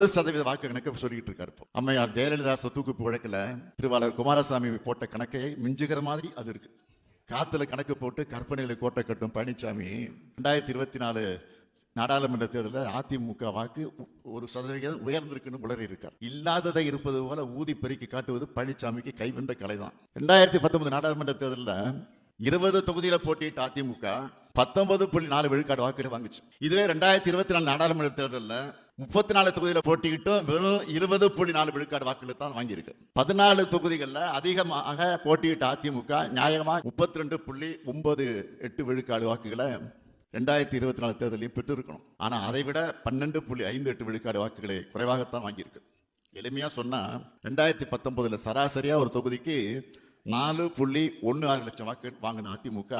சதவீத வாக்கு கணக்கு சொல்லிட்டு இருக்காரு இப்போ. அம்மையார் ஜெயலலிதா சொத்துக்குப்பு வழக்கில் திருவாளர் குமாரசாமி போட்ட கணக்கை மிஞ்சுகிற மாதிரி அது இருக்கு. காத்துல கணக்கு போட்டு கற்பனையில கோட்டை கட்டும் பழனிசாமி ரெண்டாயிரத்தி இருபத்தி நாலு நாடாளுமன்ற தேர்தலில் அதிமுக வாக்கு ஒரு சதவிகிதம் உயர்ந்திருக்குன்னு உளறி இருக்கார் இல்லாததை இருப்பது போல ஊதி பெருக்கி காட்டுவது பழனிசாமிக்கு கைவந்த கலைதான். ரெண்டாயிரத்தி பத்தொன்பது நாடாளுமன்ற தேர்தலில் இருபது தொகுதியில் போட்டியிட்ட அதிமுக பத்தொன்பது புள்ளி நாலு விழுக்காடு வாக்குகளை வாங்குச்சு. இதுவே ரெண்டாயிரத்தி இருபத்தி நாலு நாடாளுமன்ற தேர்தலில் முப்பத்தி நாலு தொகுதியில் போட்டியிட்டும். வெறும் இருபது புள்ளி நாலு விழுக்காடு வாக்குகள் தான் வாங்கியிருக்கு. பதினாலு தொகுதிகளில் அதிகமாக போட்டியிட்ட அதிமுக நியாயமாக முப்பத்தி ரெண்டு புள்ளி ஒன்பது எட்டு விழுக்காடு வாக்குகளை ரெண்டாயிரத்தி இருபத்தி நாலு தேர்தலையும் பெற்றிருக்கணும். ஆனால் அதை விட பன்னெண்டு புள்ளி ஐந்து எட்டு விழுக்காடு வாக்குகளை குறைவாகத்தான் வாங்கியிருக்கு. எளிமையாக சொன்னால் ரெண்டாயிரத்தி பத்தொன்பதில் சராசரியாக ஒரு தொகுதிக்கு நாலு புள்ளி ஒன்று ஆறு லட்சம் வாக்கு வாங்கின அதிமுக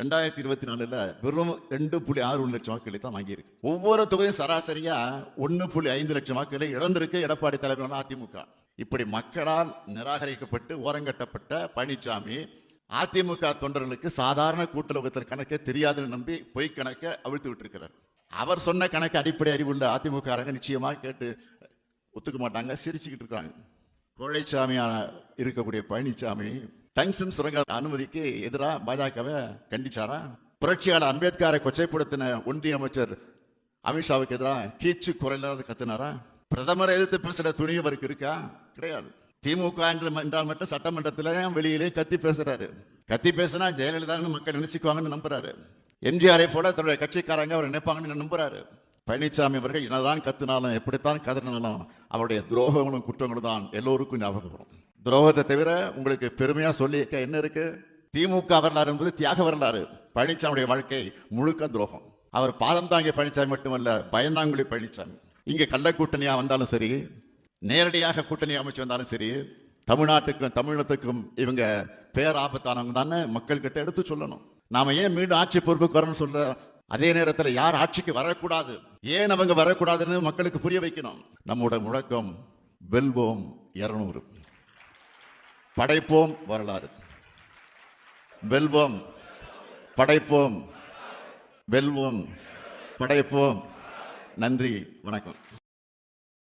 ரெண்டாயிரத்தி இருபத்தி நாலுல வெறும் ரெண்டு புள்ளி ஆறு ஒன்று லட்சம் வாக்குகளை தான் வாங்கியிருக்கு. ஒவ்வொரு தொகுதியும் சராசரியா ஒன்று புள்ளி ஐந்து லட்சம் வாக்குகளை இழந்திருக்கு எடப்பாடி தலைமையிலான அதிமுக. இப்படி மக்களால் நிராகரிக்கப்பட்டு ஓரங்கட்டப்பட்ட பழனிசாமி அதிமுக தொண்டர்களுக்கு சாதாரண கூட்டலோகத்தில் கணக்கே தெரியாதுன்னு நம்பி பொய் கணக்கை அவிழ்த்து விட்டுருக்கிறார். அவர் சொன்ன கணக்கு அடிப்படை அறிவுள்ள அதிமுக அரங்க நிச்சயமாக கேட்டு ஒத்துக்க மாட்டாங்க சிரிச்சுக்கிட்டு இருக்காங்க. கோழைச்சாமியான இருக்கக்கூடிய பழனிசாமி டங்ஸ்டன் சுரங்க அனுமதிக்கு எதிராக பாஜகவை கண்டிச்சாரா? புரட்சியாளர் அம்பேத்கரை கொச்சைப்படுத்தின ஒன்றிய அமைச்சர் அமித்ஷாவுக்கு எதிராக கீச்சு குரலாத கத்துனாரா? பிரதமரை எதிர்த்து பேசுற துணி அவருக்கு இருக்கா? கிடையாது. திமுக என்று என்றால் மட்டும் சட்டமன்றத்திலையும் வெளியிலே கத்தி பேசுறாரு. கத்தி பேசினா ஜெயலலிதான்னு மக்கள் நினைச்சுக்குவாங்கன்னு நம்புறாரு. எம்ஜிஆரை போல தன்னுடைய கட்சிக்காரங்க அவர் நினைப்பாங்கன்னு நம்புறாரு. பழனிசாமி அவர்கள் என்னதான் கத்துனாலும் எப்படித்தான் கதறினாலும் அவருடைய துரோகங்களும் குற்றங்களும் தான் எல்லோருக்கும் ஞாபகம் வரும். துரோகத்தை தவிர உங்களுக்கு பெருமையாக சொல்லி என்ன இருக்கு? திமுக வரலாறு என்பது தியாக வரலாறு. பழனிசாமியுடைய வாழ்க்கை முழுக்க துரோகம். அவர் பாதம் தாங்கிய பழனிசாமி மட்டுமல்ல பயந்தாங்குழி பழனிசாமி இங்கே கள்ள கூட்டணியாக வந்தாலும் சரி நேரடியாக கூட்டணி அமைச்சு வந்தாலும் சரி தமிழ்நாட்டுக்கும் தமிழகத்துக்கும் இவங்க பேராபத்தானவங்க தானே மக்கள்கிட்ட எடுத்து சொல்லணும். நாம ஏன் மீண்டும் ஆட்சி பொறுப்புக்கு வரணும்னு சொல்ற அதே நேரத்தில் யார் ஆட்சிக்கு வரக்கூடாது? ஏன் அவங்க வரக்கூடாதுன்னு மக்களுக்கு புரிய வைக்கணும்? நம்மோட முழக்கம் வெல்வோம் இருநூறு. படைப்போம் வரலாறு. வெல்வோம் படைப்போம் வெல்வோம் படைப்போம். நன்றி வணக்கம்.